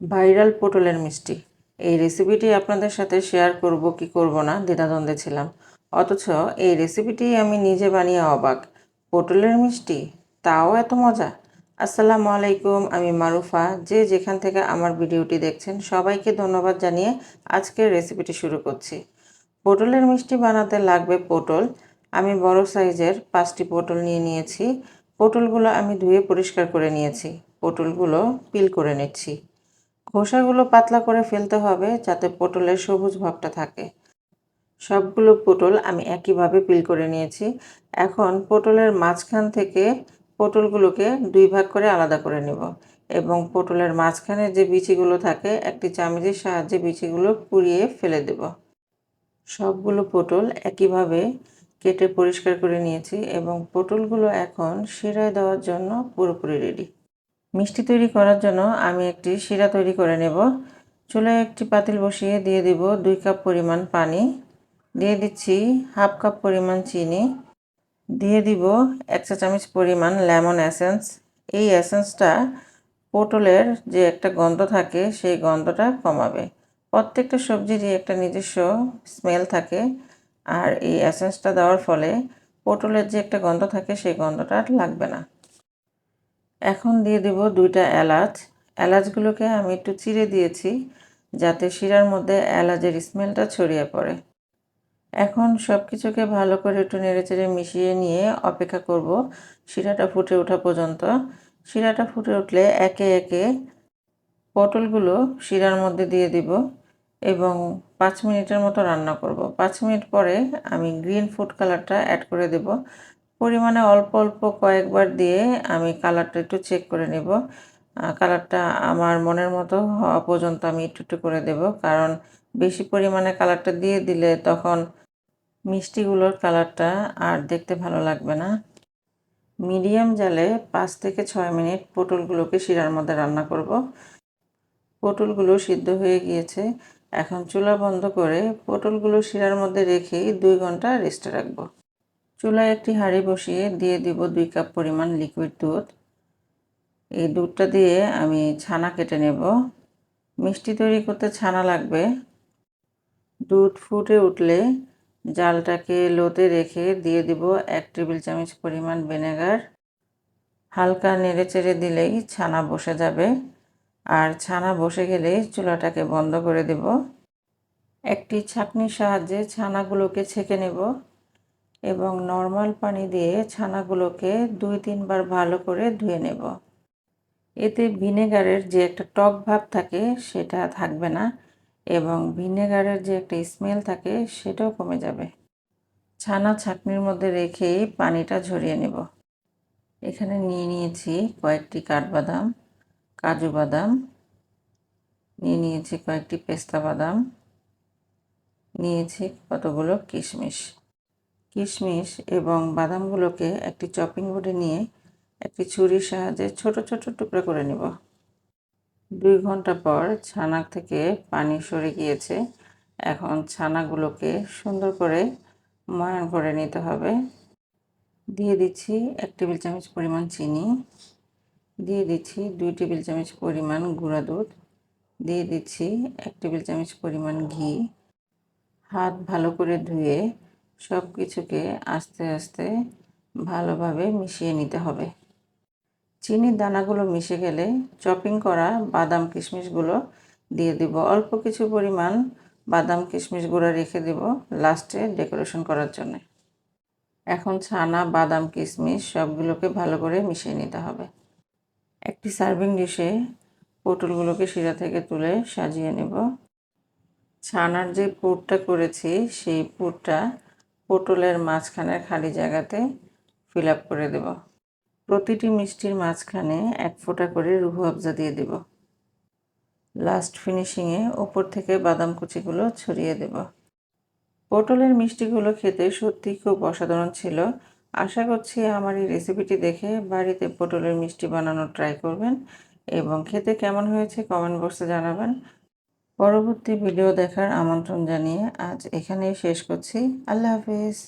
Viral পটলের মিষ্টি। এই রেসিপিটি আপনাদের সাথে শেয়ার করব কি করব না, দ্বিধাদ্বন্দ্বে ছিলাম। অথচ এই রেসিপিটি আমি নিজে বানিয়ে অবাক। পটলের মিষ্টি? তাও এত মজা? আসসালামু আলাইকুম, আমি মারুফা। যে যেখান থেকে আমার ভিডিওটি দেখছেন, সবাইকে ধন্যবাদ জানিয়ে আজকের রেসিপিটি শুরু করছি। পটলের মিষ্টি বানাতে লাগবে পটল। আমি বড় সাইজের পাঁচটি পটল নিয়ে নিয়েছি। পটলগুলো আমি ধুয়ে পরিষ্কার করে নিয়েছি। পটলগুলো পিল করে নিচ্ছি। খোসাগুলো পাতলা করে ফেলতে হবে যাতে পটলের সবুজ ভাবটা থাকে। সবগুলো পটল আমি একইভাবে পিল করে নিয়েছি। এখন পটলের মাঝখান থেকে পটলগুলোকে দুই ভাগ করে আলাদা করে নেব এবং পটলের মাঝখানে যে বিচিগুলো থাকে, একটি চামচের সাহায্যে বিচিগুলো পুড়িয়ে ফেলে দেব। সবগুলো পটল একইভাবে কেটে পরিষ্কার করে নিয়েছি এবং পটলগুলো এখন শিরায় দেওয়ার জন্য পুরোপুরি রেডি। মিষ্টি তৈরি করার জন্য আমি একটি শিরা তৈরি করে নেব। চুলায় একটি পাতিল বসিয়ে দিয়ে দিব দুই কাপ পরিমাণ পানি। দিয়ে দিচ্ছি হাফ কাপ পরিমাণ চিনি। দিয়ে দিব এক চা চামচ পরিমাণ লেমন এসেন্স। এই এসেন্সটা পটলের যে একটা গন্ধ থাকে, সেই গন্ধটা কমাবে। প্রত্যেকটা সবজিরই একটা নিজস্ব স্মেল থাকে আর এই এসেন্সটা দেওয়ার ফলে পটলের যে একটা গন্ধ থাকে, সেই গন্ধটা লাগবে না। এখন দিয়ে দেব দুইটা এলাচ। এলাচগুলোকে আমি একটু চিড়ে দিয়েছি যাতে শিরার মধ্যে এলাচের স্মেলটা ছড়িয়ে পড়ে। এখন সব কিছুকে ভালো করে একটু নেড়েচেড়ে মিশিয়ে নিয়ে অপেক্ষা করব। শিরাটা ফুটে ওঠা পর্যন্ত। শিরাটা ফুটে উঠলে একে একে পটলগুলো শিরার মধ্যে দিয়ে দিব এবং পাঁচ মিনিটের মতো রান্না করব। পাঁচ মিনিট পরে আমি গ্রিন ফুড কালারটা অ্যাড করে দেব। পরিমাণে অল্প অল্প কয়েকবার দিয়ে আমি কালারটা একটু চেক করে নেব। কালারটা আমার মনের মতো হওয়া পর্যন্ত আমি একটু একটু করে দেব। কারণ বেশি পরিমাণে কালারটা দিয়ে দিলে তখন মিষ্টিগুলোর কালারটা আর দেখতে ভালো লাগবে না। মিডিয়াম জালে পাঁচ থেকে ছয় মিনিট পটলগুলোকে শিরার মধ্যে রান্না করব। পটলগুলো সিদ্ধ হয়ে গিয়েছে। এখন চুলা বন্ধ করে পটলগুলো শিরার মধ্যে রেখেই দুই ঘণ্টা রেস্টে রাখব। চুলায় একটি হাঁড়ি বসিয়ে দিয়ে দিব দুই কাপ পরিমাণ লিকুইড দুধ। এই দুধটা দিয়ে আমি ছানা কেটে নেব। মিষ্টি তৈরি করতে ছানা লাগবে। দুধ ফুটে উঠলে জালটাকে লোতে রেখে দিয়ে দিব এক টেবিল চামচ পরিমাণ ভিনেগার হালকা নেড়ে চেড়ে দিলেই ছানা বসে যাবে। আর ছানা বসে গেলেই চুলাটাকে বন্ধ করে দেব। একটি ছাঁকনির সাহায্যে ছানাগুলোকে ছেঁকে নেব। এবং নর্মাল পানি দিয়ে ছানাগুলোকে দুই তিনবার ভালো করে ধুয়ে নেব। এতে ভিনেগারের যে একটা টক ভাব থাকে সেটা থাকবে না এবং ভিনেগারের যে একটা স্মেল থাকে সেটাও কমে যাবে। ছানা ছাকনির মধ্যে রেখে পানিটা ঝরিয়ে নেব। এখানে নিয়ে নিয়েছি কয়েকটি কাঠবাদাম, কাজু বাদাম, নিয়ে নিয়েছি কয়েকটি পেস্তা বাদাম, নিয়েছি কতগুলো কিশমিশ। কিশমিশ এবং বাদামগুলোকে একটি চপিং বোর্ডে নিয়ে একটি ছুরির সাহায্যে ছোট ছোট টুকরো করে নেব। দুই ঘণ্টা পর ছানা থেকে পানি সরে গিয়েছে। এখন ছানাগুলোকে সুন্দর করে ময়ান করে নিতে হবে। দিয়ে দিচ্ছি এক টেবিল চামচ পরিমাণ চিনি। দিয়ে দিচ্ছি দুই টেবিল চামচ পরিমাণ গুঁড়া দুধ। দিয়ে দিচ্ছি এক টেবিল চামচ পরিমাণ ঘি। হাত ভালো করে ধুয়ে সব কিছুকে আস্তে আস্তে ভালোভাবে মিশিয়ে নিতে হবে। চিনির দানাগুলো মিশে গেলে চপিং করা বাদাম কিশমিশগুলো দিয়ে দিব। অল্প কিছু পরিমাণ বাদাম কিশমিশ গুঁড়া রেখে দেব লাস্টে ডেকোরেশন করার জন্য। এখন ছানা, বাদাম, কিশমিশ সবগুলোকে ভালো করে মিশিয়ে নিতে হবে। একটি সার্ভিং ডিশে পটলগুলোকে শিরা থেকে তুলে সাজিয়ে নেব। ছানার যে পুরটা করেছি, সেই পুরটা পটলের মাঝখানের খালি জায়গাতে ফিল আপ করে দেব। প্রতিটি মিষ্টির মাঝখানে এক ফোঁটা করে রুহু আবজা দিয়ে দেব। লাস্ট ফিনিশিংয়ে ওপর থেকে বাদাম কুচিগুলো ছড়িয়ে দেব। পটলের মিষ্টিগুলো খেতে সত্যি খুব অসাধারণ ছিল। আশা করছি আমার এই রেসিপিটি দেখে বাড়িতে পটলের মিষ্টি বানানোর ট্রাই করবেন এবং খেতে কেমন হয়েছে কমেন্ট বক্সে জানাবেন। পরবর্তী ভিডিও দেখার আমন্ত্রণ জানিয়ে আজ এখানেই শেষ করছি। আল্লাহ হাফিজ।